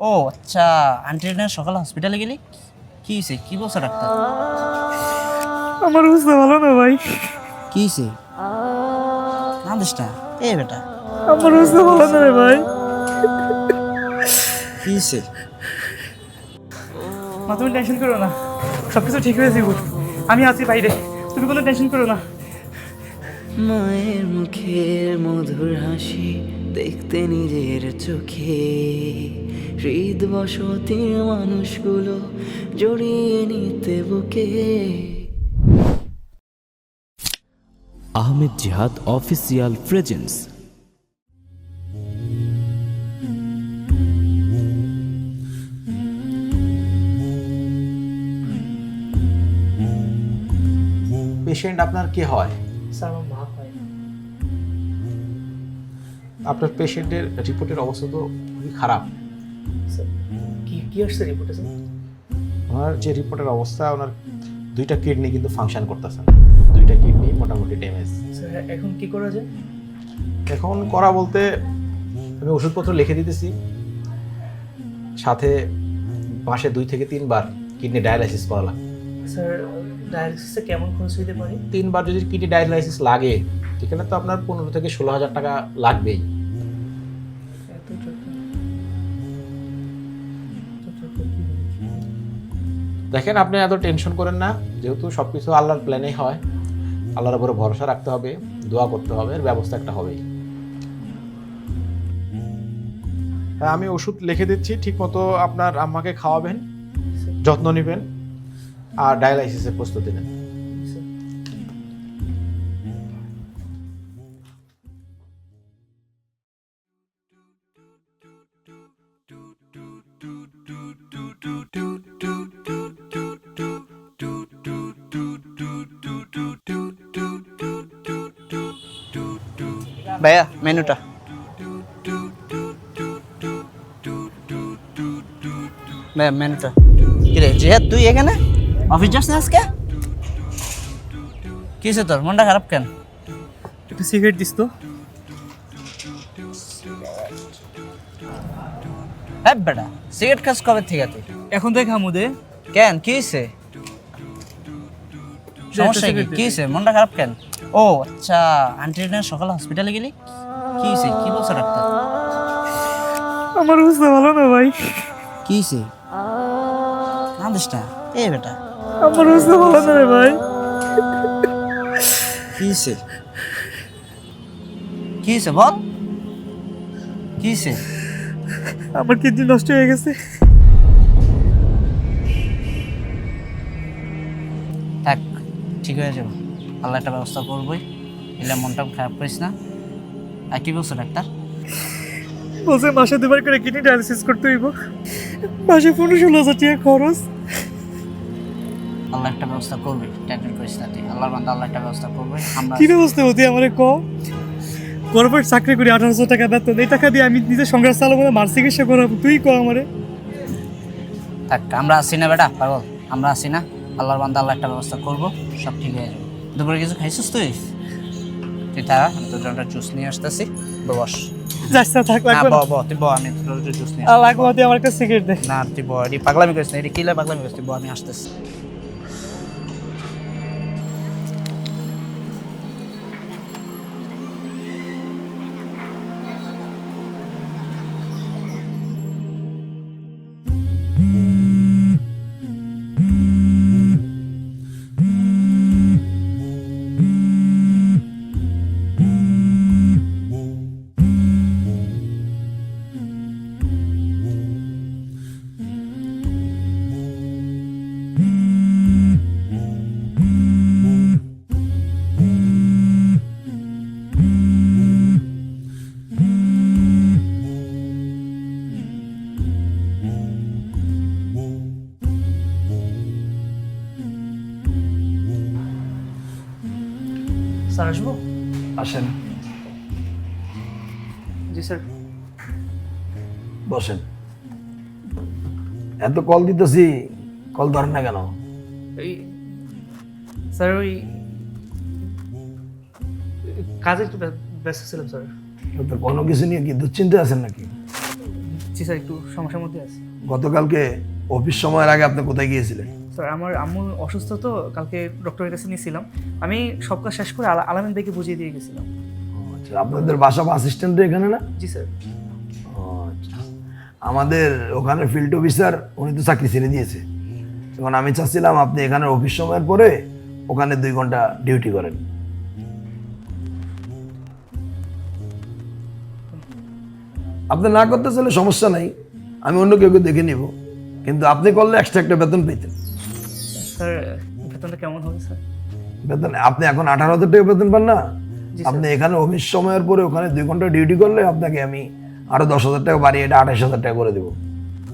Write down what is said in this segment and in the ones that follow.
ও আচ্ছা আন্টির না সকালে হসপিটালে গেলি? কি হয়েছে কি বলছে ডাক্তার আমার অবস্থা ভালো না ভাই। কি হয়েছে কাঁদিস না এ বেটা। আমার অবস্থা ভালো না রে ভাই। কি হয়েছে মা তুমি টেনশন করো না। সব কিছু ঠিক হয়ে যাব। আমি আছি বাইরে। তুমি কোনো টেনশন করো না। মায়ের মুখের মধুর হাসি দেখতে নিজের চোখে। হৃদ বসতির মানুষগুলো জড়িয়ে নিতে বুকে। আহমেদ জিহাদ অফিসিয়াল প্রেজেন্স। পেশেন্ট আপনার কি হয় স্যার আপনার পেশেন্টের রিপোর্টের অবস্থা তো খুবই খারাপ। স্যার কি কি আসছে রিপোর্টে স্যার? ওনার যে রিপোর্টের অবস্থা ওনার দুইটা কিডনি কিন্তু ফাংশন করতেছে না। দুইটা কিডনি মোটামুটি ড্যামেজ স্যার এখন কি করা যায়? এখন করা বলতে আমি ওষুধপত্র লিখে দিতেছি। সাথে মাসে দুই থেকে তিনবার কিডনি ডায়ালাইসিস করা লাগে। স্যার ডায়ালিসিসে কেমন খরচ হইতে পারে? তিনবার যদি কিডনি ডায়ালাইসিস লাগে এখানে তো আপনার পনেরো থেকে ষোলো হাজার টাকা লাগবেই। দেখেন, আপনি এত টেনশন করেন না। যেহেতু সব কিছু আল্লাহর প্ল্যানেই হয়। আল্লাহর উপরে ভরসা রাখতে হবে, দোয়া করতে হবে, এর ব্যবস্থা একটা হবেই। হ্যাঁ আমি ওষুধ লিখে দিচ্ছি ঠিক মতো আপনার আম্মাকে খাওয়াবেন, যত্ন নেবেন, আর ডায়ালাইসিসের প্রস্তুতি নেন। ভাইয়া মেনুটা। ভাইয়া মেনুটা। কিরে জিহাদ তুই এখানে? অফিস যাস না আজকে? কিসে তোর? মনটা খারাপ কেন? একটু সিগারেট দিস তো। হ্যাঁ বেটা সিগারেট খাস কবে থেকে তুই? এখন তো খামু দে। কেন? কি হয়েছে? সমস্যা কি? কি হয়েছে? মনটা খারাপ কেন? ও আচ্ছা আন্টির না সকালে হসপিটালে গেলি? কি হয়েছে কি বলছে ডাক্তার? আমার অবস্থা ভালো না ভাই। কি হয়েছে কাঁদিস না। এ বেটা। আমার অবস্থা ভালো না রে ভাই। কি হয়েছে কি হয়েছে বল? কি হয়েছে আমার কিডনি নষ্ট হয়ে গেছে। থাক ঠিক হয়ে যাবে। আল্লাহ একটা ব্যবস্থা করবোই। এলে মনটা খারাপ করিস না। আর কি বলছো ডাক্তার? বলছে মাসে দুবার করে কিডনি ডায়ালিসিস করতে হইব। মাসে পনেরো ষোলো হাজার টাকা খরচ। আল্লাহ একটা ব্যবস্থা করবে টেনশন করিস না তুই। আল্লাহর বান্দা আল্লাহ একটা ব্যবস্থা করবে আমরা কি ব্যবস্থা হতে আমারে ক? গভর্নমেন্ট চাকরি করি আঠারোশো টাকা বেতন। এই টাকা দিয়ে আমি নিজের সংসার চালাবো না মার চিকিৎসা করাবো। তুই ক আমারে? থাক আমরা আসি না বেটা পাগল। আমরা আসি না। আল্লাহর বান্দা আল্লাহ একটা ব্যবস্থা করব সব ঠিক হয়ে যাবে। দুপুরে কিছু খাইছিস তুই? তুই তারা আমি তোর জন্য জুস নিয়ে আসতেছি। বস। যাস না থাক না লাগবে ব না। ব তুই ব আমি তোর জুস নিয়ে লাগবে তুই আমার কাছে সিগারেট দে। না তুই ব এটি পাগলামি করিস না এটি কিলে পাগলামি করিস তুই ব আমি আসতেছি। আসব? আসেন। জি স্যার। বসেন। এত কল দিতেছি কল ধরেন না কেন? ওই স্যার ওই কাজে একটু ব্যস্ত ছিলাম স্যার। তো কোনো কিছু নিয়ে কি দুশ্চিন্তা আছেন নাকি? জি স্যার একটু সমস্যার মধ্যে আছে। গতকালকে অফিস সময়ের আগে আপনি কোথায় গিয়েছিলেন? স্যার আমার আম্মু অসুস্থ তো কালকে ডক্টরের কাছে নিয়েছিলাম। আমি সব কাজ শেষ করে আলা- আলামিন ভাইকে বুঝিয়ে দিয়ে গেছিলাম। আচ্ছা আপনাদের বাসা বা অ্যাসিস্ট্যান্ট এখানে না? জি স্যার। আচ্ছা। আমাদের ওখানে ফিল্ড অফিসার উনি তো চাকরি ছেড়ে দিয়েছে। এখন আমি চাচ্ছিলাম আপনি এখানে অফিস সময়ের পরে ওখানে দুই ঘণ্টা ডিউটি করেন। আপনি না করতে চাইলে সমস্যা নাই। আমি অন্য কেউ দেখে নিব। কিন্তু আপনি করলে এক্সট্রা একটা বেতন পেতেন স্যার বেতনটা কেমন হবে স্যার? বেতন আপনি এখন আঠারো হাজার টাকা বেতন পান না? আপনি এখানে অফিস সময়ের পরে ওখানে দুই ঘণ্টা ডিউটি করলে আপনাকে আমি আরও দশ হাজার টাকা বাড়িয়ে এটা আঠাশ হাজার টাকা করে দেবো।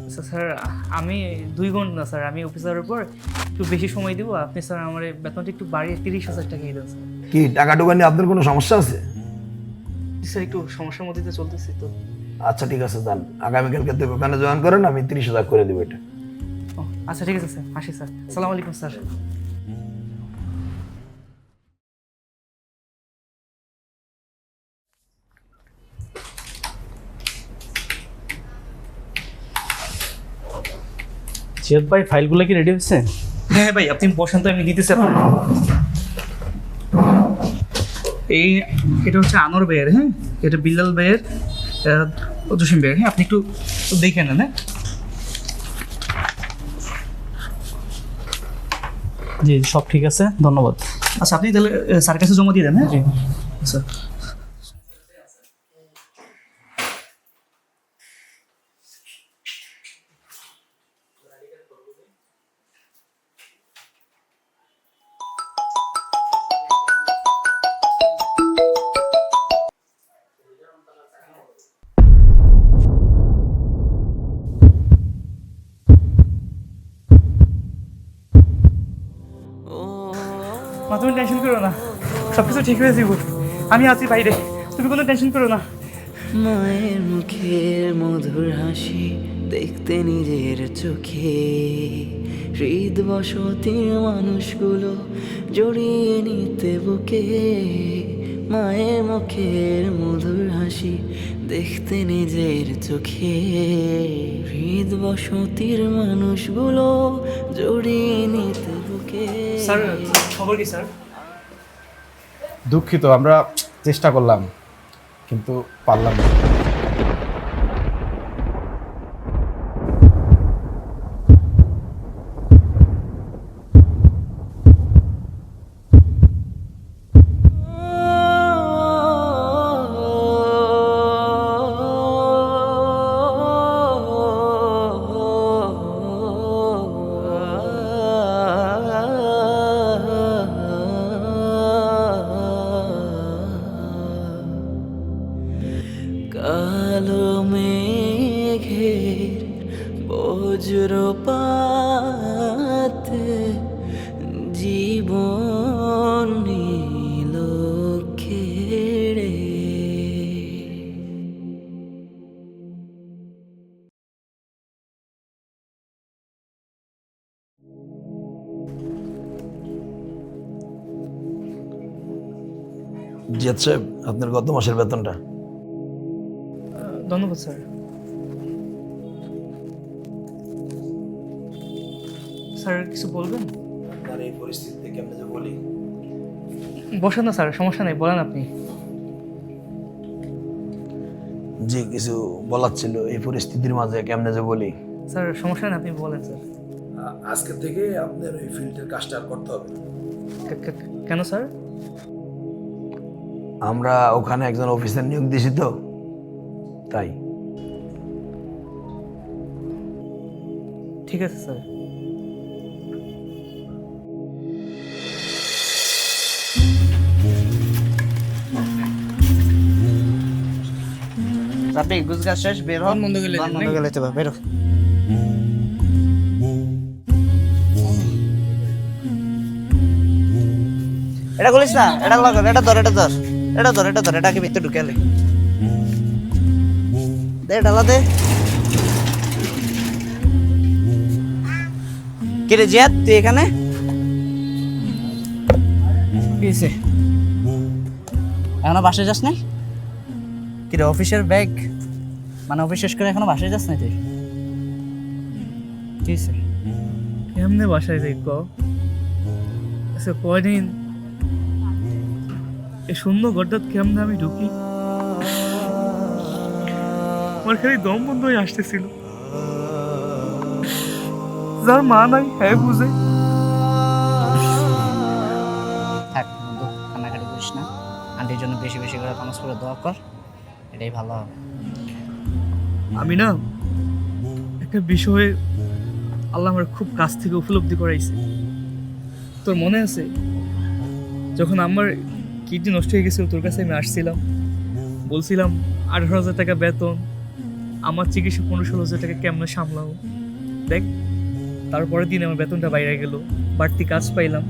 আচ্ছা স্যার আমি দুই ঘণ্টা না স্যার আমি অফিসারের পর একটু বেশি সময় দিব। আপনি স্যার আমার বেতনটা একটু বাড়িয়ে তিরিশ হাজার টাকা দেন স্যার। কি টাকা টুকা নিয়ে আপনার কোনো সমস্যা আছে? স্যার একটু সমস্যার মধ্যে চলতেছি তো। আচ্ছা ঠিক আছে যান আগামীকালকে তো ওখানে জয়েন করেন আমি তিরিশ হাজার করে দেবো এটা। আচ্ছা ঠিক আছে স্যার। আসি স্যার। সালাম আলাইকুম স্যার। জিয়াদ ভাই ফাইলগুলো কি রেডি হয়েছে? হ্যাঁ ভাই আপনি বসেন তো আমি দিতেছি আপনাকে। এই এটা হচ্ছে আনোর বেয়ের হ্যাঁ? এটা বিল্লাল বেয়ের জসিম বেয়ের হ্যাঁ আপনি একটু দেখে নেন হ্যাঁ? জি সব ঠিক আছে ধন্যবাদ। আচ্ছা আপনি তাহলে স্যার কাছে জমা দিয়ে দেন হ্যাঁ? জি। আচ্ছা। মা তুমি টেনশন করো না। সব কিছু ঠিক হয়ে যাব। আমি আছি বাইরে। তুমি কোনো টেনশন করো না। মায়ের মুখের মধুর হাসি দেখতে নিজের চোখে। হৃদ বসতির মানুষগুলো জড়িয়ে নিতে বুকে। মায়ের মুখের মধুর হাসি দেখতে নিজের চোখে। হৃদ বসতির মানুষগুলো জড়িয়ে নিতে বুকে। স্যার খবর কি স্যার? দুঃখিত আমরা চেষ্টা করলাম কিন্তু পারলাম না। জিয়াদ সাহেব আপনার গত মাসের বেতনটা? ধন্যবাদ স্যার। স্যার কিছু বলবেন? আপনার এই পরিস্থিতিতে কেমনে যে বলি? বসেন না স্যার সমস্যা নেই বলেন আপনি। যে কিছু বলার ছিল এই পরিস্থিতির মাঝে কেমনে যে বলি? স্যার সমস্যা নেই আপনি বলেন স্যার। আজকে থেকে আপনার ওই ফিল্ডের কাজটা আর করতে হবে কেন স্যার? আমরা ওখানে একজন অফিসার নিয়োগ দিয়েছি তো তাই। ঠিক আছে স্যার। আপনি গুজগাছ শেষ বের হন বন্ধ গেলে বন্ধ গেলে তো বেরো এটা বলিস না এটা লাগা এটা ধর এটা ধর। এটা ধর এটা ধর এটাকে ভিতরে ঢুকালে দে ডালা দে। কিরে জিয়াদ তুই এখানে? কিসে এখনও বাসে যাস নাই কিরে অফিসের ব্যাগ? মানে অফিস শেষ করে এখনও বাসায় যাস না তুই? কি হয়েছে? কেমনে বাসায় যাই ক? আচ্ছা কয়দিন? এই সুন্দর ঘরটা কেমনে আমি ঢুকি। আমার খালি দম বন্ধ হয়ে আসতেছিল। যার মা নাই হ্যাঁ বুঝে। থাক বন্ধু কান্নাকাটি করিস না। আন্টির জন্য বেশি বেশি করে নামাজ করে দোয়া কর এটাই ভালো হবে। আমি না একটা বিষয়ে আল্লাহ আমার খুব কাছ থেকে উপলব্ধি করাইছে। তোর মনে আছে যখন আমার কিডনি নষ্ট হয়ে গেছিল তোর কাছে আমি আসছিলাম। বলছিলাম, আঠারো হাজার টাকা বেতন, আমার চিকিৎসা পনেরো ষোলো হাজার টাকা কেমনে সামলাও দেখ, তারপরের দিন আমার বেতনটা বাইরে গেল, বাড়তি কাজ পাইলাম।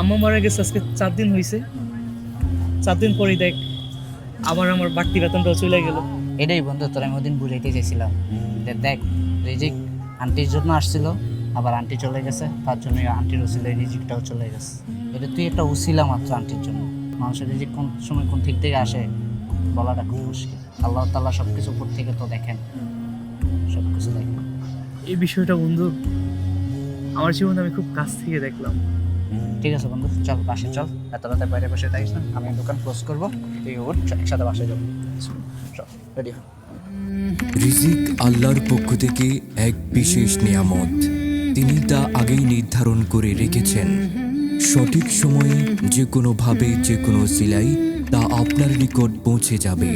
আম্মা মারা গেছে, আজকে চার দিন হয়েছে চার দিন পরেই দেখ আমার আমার বাড়তি বেতনটাও চলে গেল। এটাই বন্ধু, তোর আমি ওদিন বুঝাইতে চাইছিলাম। দেখ রিজিক আন্টির জন্য আসছিল আবার আন্টি চলে গেছে তার জন্য আন্টির উচিল রিজিকটাও চলে গেছে। এটা তুই একটা উসিলা মাত্র আন্টির জন্য। মানুষের রিজিক কোন সময় কোন দিক থেকে আসে বলাটা খুব মুশকিল। আল্লাহ তাল্লাহ সব কিছু উপর থেকে তো দেখেন। সব কিছু দেখেন। এই বিষয়টা বন্ধু আমার জীবনে আমি খুব কাছ থেকে দেখলাম। ঠিক আছে বন্ধু চল বাসে চল। এত রাতে বাইরে বসে থাকিস না। আমি দোকান ক্লোজ করব। তুই ওঠ একসাথে বাসে যাব। চল রেডি হ। রিজিক আল্লাহর পক্ষ থেকে এক বিশেষ নিয়ামত। তিনি তা আগেই নির্ধারণ করে রেখেছেন সঠিক সময়ে যে কোনোভাবে যে কোনো সিলাই তা আপনার নিকট পৌঁছে যাবে.